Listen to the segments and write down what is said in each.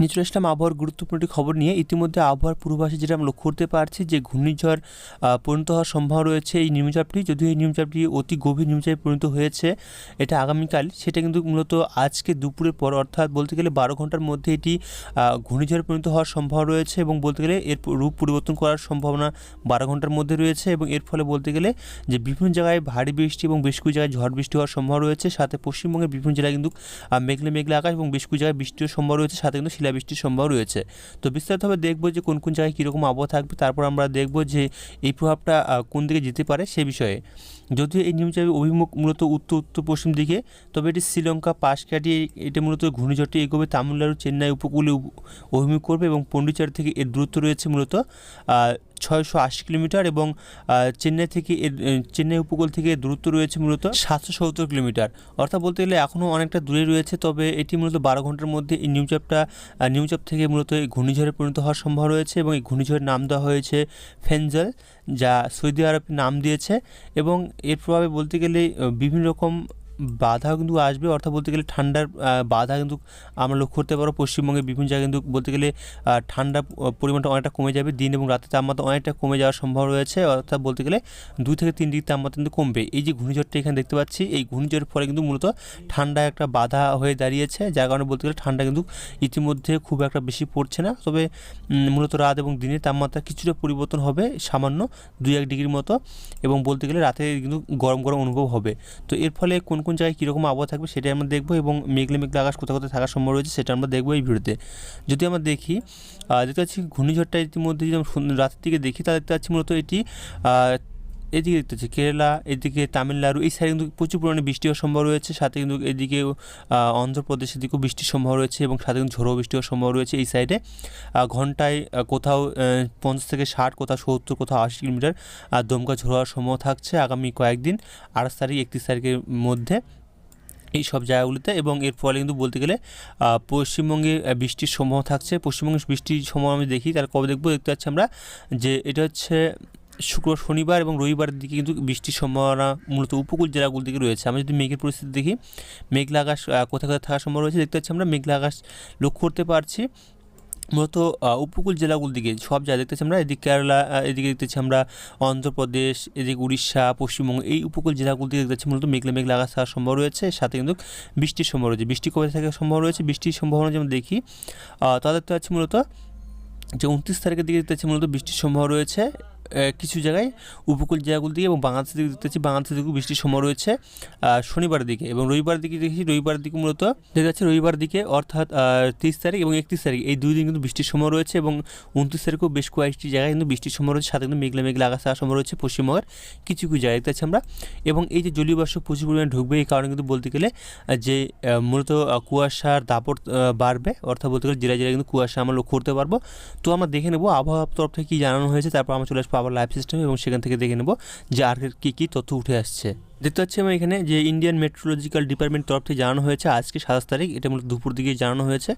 নিচে আসলাম আবহাওয়ার গুরুত্বপূর্ণ একটি খবর নিয়ে ইতিমধ্যে আবহাওয়ার পূর্বাভাসে যেটা আমরা লক্ষ্য করতে পারছি যে ঘূর্ণিঝড় পরিণত হওয়ার সম্ভাবনা রয়েছে এই নিম্নচাপটি যদিও এই নিম্নচাপটি অতি গভীর নিম্নচাপে পরিণত হয়েছে, এটা আগামীকাল। সেটা কিন্তু মূলত আজকে দুপুরের পর, অর্থাৎ বলতে গেলে বারো ঘণ্টার মধ্যে এটি ঘূর্ণিঝড়ে পরিণত হওয়ার সম্ভাবনা রয়েছে এবং বলতে গেলে এর রূপ পরিবর্তন করার সম্ভাবনা বারো ঘণ্টার মধ্যে রয়েছে এবং এর ফলে বলতে গেলে যে বিভিন্ন জায়গায় ভারী বৃষ্টি এবং বেশ কিছু জায়গায় ঝড় বৃষ্টি হওয়ার সম্ভাবনা রয়েছে। সাথে পশ্চিমবঙ্গের বিভিন্ন জেলায় কিন্তু মেঘলে মেঘলে আকাশ এবং বেশ কিছু জায়গায় বৃষ্টির সম্ভাবনা রয়েছে। সাথে কিন্তু শিলাবৃষ্টির সম্ভাবনা রয়েছে। তো বিস্তারিতভাবে দেখব যে কোন কোন জায়গায় কীরকম আবহাওয়া থাকবে, তারপর আমরা দেখব যে এই প্রভাবটা কোন দিকে যেতে পারে সে বিষয়ে। যদিও এই নিম্নচাপের অভিমুখ মূলত উত্তর উত্তর পশ্চিম দিকে, তবে এটি শ্রীলঙ্কা পাশ কাটিয়ে এটা মূলত ঘূর্ণিঝড়টি এগোবে, তামিলনাড়ু, চেন্নাই উপকূলে অভিমুখ করবে এবং পন্ডিচেরি থেকে এর দূরত্ব রয়েছে মূলত। ছয়শো আশি কিলোমিটার এবং চেন্নাই থেকে চেন্নাই উপকূল থেকে দূরত্ব রয়েছে মূলত সাতশো সত্তর কিলোমিটার। অর্থাৎ বলতে গেলে এখনও অনেকটা দূরে রয়েছে, তবে এটি মূলত বারো ঘণ্টার মধ্যে এই নিউচাপটা নিউচাপ থেকে মূলত এই ঘূর্ণিঝড়ে পরিণত হওয়ার সম্ভাবনা রয়েছে এবং এই ঘূর্ণিঝড়ের নাম দেওয়া হয়েছে ফেনজল, যা সৌদি আরব নাম দিয়েছে এবং এর প্রভাবে বলতে গেলে বিভিন্ন রকম বাধা কিন্তু আসবে, অর্থাৎ বলতে গেলে ঠান্ডার বাধা কিন্তু আমরা লক্ষ্য করতে পারব। পশ্চিমবঙ্গের বিভিন্ন জায়গায় কিন্তু বলতে গেলে ঠান্ডা পরিমাণটা অনেকটা কমে যাবে। দিন এবং রাতের তাপমাত্রা অনেকটা কমে যাওয়ার সম্ভাবনা রয়েছে, অর্থাৎ বলতে গেলে দুই থেকে তিন ডিগ্রি তাপমাত্রা কিন্তু কমবে। এই যে ঘূর্ণিঝড়টা এখানে দেখতে পাচ্ছি, এই ঘূর্ণিঝড়ের ফলে কিন্তু মূলত ঠান্ডা একটা বাধা হয়ে দাঁড়িয়েছে, যার কারণে বলতে গেলে ঠান্ডা কিন্তু ইতিমধ্যে খুব একটা বেশি পড়ছে না। তবে মূলত রাত এবং দিনের তাপমাত্রা কিছুটা পরিবর্তন হবে, সামান্য দুই এক ডিগ্রির মতো, এবং বলতে গেলে রাতে কিন্তু গরম গরম অনুভব হবে। তো এর ফলে কোন কোন জায়গায় কীরকম আবহাওয়া থাকবে সেটাই আমরা দেখব এবং মেঘলে মেঘলে আকাশ কোথাও কোথায় থাকার সম্ভব রয়েছে সেটা আমরা দেখব এই ভিডিওতে। যদি আমরা দেখি দেখতে পাচ্ছি ঘূর্ণিঝড়টা ইতিমধ্যে যদি আমরা রাতের দিকে দেখি, তাহলে দেখতে পাচ্ছি মূলত এটি এদিকে দেখতে পাচ্ছি কেরালা, এদিকে তামিলনাড়ু, এই সাইডে কিন্তু প্রচুর পরিমাণে বৃষ্টি হওয়ার সম্ভব রয়েছে, সাথে কিন্তু এদিকে অন্ধ্রপ্রদেশের দিকেও বৃষ্টির সম্ভব রয়েছে এবং সাথে কিন্তু ঝোড়ো বৃষ্টি হওয়ার সম্ভব রয়েছে এই সাইডে। ঘন্টায় কোথাও পঞ্চাশ থেকে ষাট, কোথাও সত্তর, কোথাও আশি কিলোমিটার আর দমকা ঝোড়ো হওয়ার সম্ভব থাকছে আগামী কয়েকদিন, আঠাশ তারিখ, একত্রিশ তারিখের মধ্যে এই সব জায়গাগুলিতে এবং এর ফলে কিন্তু বলতে গেলে পশ্চিমবঙ্গে বৃষ্টির সম্ভাবনা থাকছে, পশ্চিমবঙ্গে বৃষ্টির সম্ভাবনা আমি দেখি, তাহলে কবে দেখব? দেখতে পাচ্ছি আমরা যে এটা হচ্ছে শুক্র শনিবার এবং রবিবারের দিকে কিন্তু বৃষ্টির সম্ভাবনা মূলত উপকূল জেলাগুলো দিকে রয়েছে। আমরা যদি মেঘের পরিস্থিতি দেখি মেঘলা আকাশ কোথায় কোথায় থাকার সম্ভাবনা রয়েছে দেখতে পাচ্ছি আমরা। মেঘলা আকাশ লক্ষ্য করতে পারছি। মূলত উপকূল জেলাগুলোর দিকে সব জায়গায় দেখতেছি আমরা। এদিকে কেরালা এদিকে দেখতেছি আমরা অন্ধ্রপ্রদেশ এদিকে উড়িষ্যা পশ্চিমবঙ্গ এই উপকূল জেলাগুলো দিকে দেখতে পাচ্ছি মূলত মেঘলা মেঘলা আকাশ থাকার সম্ভব রয়েছে। সাথে কিন্তু বৃষ্টির সম্ভব রয়েছে। বৃষ্টি কবে থাকার সম্ভব রয়েছে? বৃষ্টির সম্ভাবনা যেমন দেখি আহ, তা পাচ্ছি মূলত যে উনত্রিশ তারিখের দিকে দেখতে পাচ্ছি মূলত বৃষ্টির সম্ভাবনা রয়েছে। কিছু জায়গায় উপকূল জায়গাগুলো দিকে এবং বাংলাদেশের দিকে দেখতে পাচ্ছি বাংলাদেশের দিকেও বৃষ্টির সময় রয়েছে আহ, শনিবারের দিকে এবং রবিবারের দিকে দেখি রবিবার দিকে মূলত দেখা যাচ্ছে রবিবার দিকে অর্থাৎ তিরিশ তারিখ এবং একত্রিশ তারিখ এই দুই দিন কিন্তু বৃষ্টির সময় রয়েছে এবং উনত্রিশ তারিখেও বেশ কয়েকটি জায়গায় কিন্তু বৃষ্টির সময় রয়েছে সাথে কিন্তু মেঘলা মেঘলা আকাশ সময় রয়েছে পশ্চিমবঙ্গের কিছু কিছু জায়গায় দেখতে আমরা এবং এই যে জলীয় বাষ্প প্রচুর পরিমাণে ঢুকবে এই কারণে কিন্তু বলতে গেলে যে মূলত কুয়াশার দাপট বাড়বে অর্থাৎ বলতে গেলে জেলায় জেলায় কিন্তু কুয়াশা আমরা লক্ষ্য করতে পারব। তো আমরা দেখে নেব আবহাওয়া তরফ থেকে কী জানানো হয়েছে তারপর আমরা চলে আসব লাইফ সিস্টেমে এবং সেখান থেকে দেখে নেব যে আর কী কী তথ্য উঠে আসছে। দেখতে পাচ্ছি আমরা এখানে যে ইন্ডিয়ান মেট্রোলজিক্যাল ডিপার্টমেন্ট তরফ থেকে জানানো হয়েছে, আজকে সাতাশ তারিখ, এটা মূলত দুপুর দিকে জানানো হয়েছে।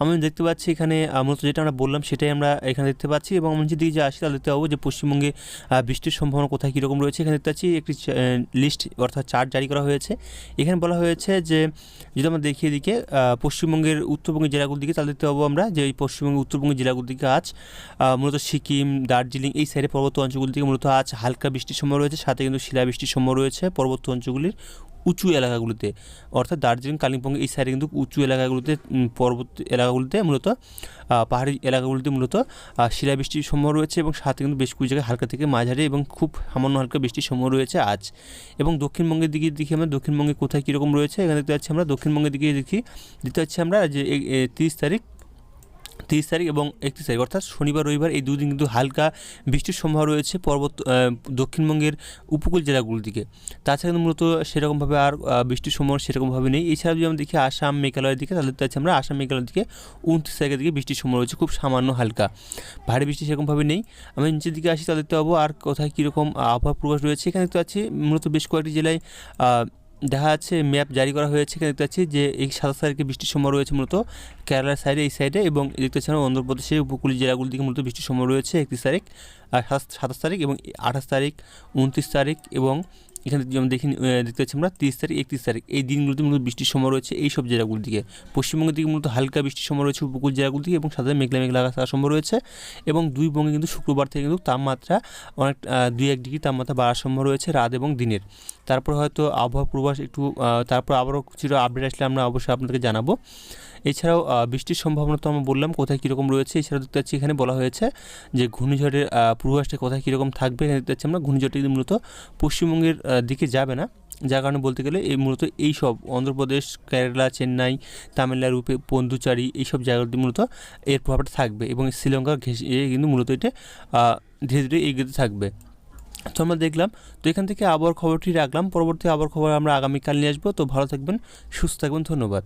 আমি দেখতে পাচ্ছি এখানে মূলত যেটা আমরা বললাম সেটাই আমরা এখানে দেখতে পাচ্ছি এবং আমি যদি যে আসি তাহলে দেখতে পাবো যে পশ্চিমবঙ্গে বৃষ্টির সম্ভাবনা কোথায়, কীরকম রয়েছে। এখানে দেখতে পাচ্ছি একটি লিস্ট অর্থাৎ চার্ট জারি করা হয়েছে। এখানে বলা হয়েছে যে, যদি আমরা দেখি এদিকে পশ্চিমবঙ্গের উত্তরবঙ্গের জেলাগুলোর দিকে, তাহলে দেখতে পাবো আমরা যে এই পশ্চিমবঙ্গের উত্তরবঙ্গের জেলাগুলোর দিকে আজ মূলত সিকিম, দার্জিলিং এই সাইডে পর্বত অঞ্চলগুলি থেকে মূলত আজ হালকা বৃষ্টির সময় রয়েছে, সাথে কিন্তু শিলাবৃষ্টির সময় রয়েছে। পর্বত অঞ্চলগুলির উঁচু এলাকাগুলিতে। অর্থাৎ দার্জিলিং, কালিম্পং এই সাইডে কিন্তু উঁচু এলাকাগুলিতে পর্বত এলাকাগুলিতে মূলত পাহাড়ি এলাকাগুলিতে মূলত শিলাবৃষ্টির সম্ভব রয়েছে এবং সাথে কিন্তু বেশ কিছু জায়গায় হালকা থেকে মাঝারি এবং খুব সামান্য হালকা বৃষ্টির সম্ভব রয়েছে আজ। এবং দক্ষিণবঙ্গের দিকে দেখি আমরা, দক্ষিণবঙ্গে কোথায় কীরকম রয়েছে? এখানে দেখতে পাচ্ছি আমরা, দক্ষিণবঙ্গের দিকে দেখি, দেখতে পাচ্ছি আমরা যে তিরিশ তারিখ তিরিশ তারিখ এবং একত্রিশ তারিখ। অর্থাৎ শনিবার, রবিবার এই দুদিন কিন্তু হালকা বৃষ্টির সম্ভাবনা রয়েছে পর্বত দক্ষিণবঙ্গের উপকূল জেলাগুলোর দিকে তাছাড়া কিন্তু মূলত সেরকমভাবে আর বৃষ্টির সম্ভাবনা সেরকমভাবে নেই। এছাড়া যদি আমরা দেখি আসাম, মেঘালয়ের দিকে, তাহলে পাচ্ছি আমরা আসাম, মেঘালয়ের দিকে, উনত্রিশ তারিখের দিকে বৃষ্টির সম্ভাবনা রয়েছে, খুব সামান্য হালকা। ভারী বৃষ্টি সেরকমভাবে নেই। আমি নিচের দিকে আসি, তাহলে দেখতে পাবো আর কোথায় কীরকম আবহাওয়া পূর্বাভাস রয়েছে। এখানে দেখতে পাচ্ছি মূলত বেশ কয়েকটি জেলায় দেখা যাচ্ছে ম্যাপ জারি করা হয়েছে, এখানে দেখতে পাচ্ছি যে এই সাতাশ তারিখে বৃষ্টির সময় রয়েছে মূলত কেরালার সাইডে, এই সাইডে এবং দেখতে পাচ্ছি অন্ধ্রপ্রদেশের উপকূলীয় জেলাগুলির দিকে মূলত বৃষ্টির সময় রয়েছে, একত্রিশ তারিখ, আর সাতাশ তারিখ এবং আঠাশ তারিখ, উনত্রিশ তারিখ এবং এখানে যেমন দেখি দেখতে পাচ্ছি আমরা তিরিশ তারিখ, একত্রিশ তারিখ। এই দিনগুলোতে মূলত বৃষ্টির সময় রয়েছে এই সব জেলাগুলির দিকে পশ্চিমবঙ্গের দিকে মূলত হালকা বৃষ্টির সময় রয়েছে উপকূল জেলাগুলি দিকে এবং সাথে মেঘলা মেঘলা আকাশ থাকার সম্ভব রয়েছে এবং দুই বঙ্গে কিন্তু শুক্রবার থেকে কিন্তু তাপমাত্রা অনেক দুই এক ডিগ্রি তাপমাত্রা বাড়ার সম্ভব রয়েছে রাত এবং দিনের। তারপর হয়তো আবহাওয়া পূর্বাভাস একটু তারপর আবারও কিছুটা আপডেট আসলে আমরা অবশ্যই আপনাদেরকে জানাব। এছাড়াও বৃষ্টির সম্ভাবনা তো আমরা বললাম কোথায় কীরকম রয়েছে এছাড়াও দেখতে এখানে বলা হয়েছে যে ঘূর্ণিঝড়ের আহ, পূর্বাভাসটা কোথায় কীরকম থাকবে এখানে দেখতে পাচ্ছি আমরা ঘূর্ণিঝড়টি মূলত পশ্চিমবঙ্গের দিকে যাবে না। যার কারণে বলতে গেলে এই মূলত এই সব অন্ধ্রপ্রদেশ কেরালা চেন্নাই তামিলনাড়ু পে- পন্ডুচারি এইসব জায়গাগুলোতে মূলত এর প্রভাবটা থাকবে এবং শ্রীলঙ্কা ঘেঁষে কিন্তু মূলত এটা ধীরে ধীরে এগিয়ে থাকবে। তো আমরা দেখলাম তো এখান থেকে আবহাওয়ার খবরটি রাখলাম। পরবর্তী আবহাওয়ার খবর আমরা আগামীকাল নিয়ে আসব। তো ভালো থাকবেন সুস্থ থাকবেন ধন্যবাদ।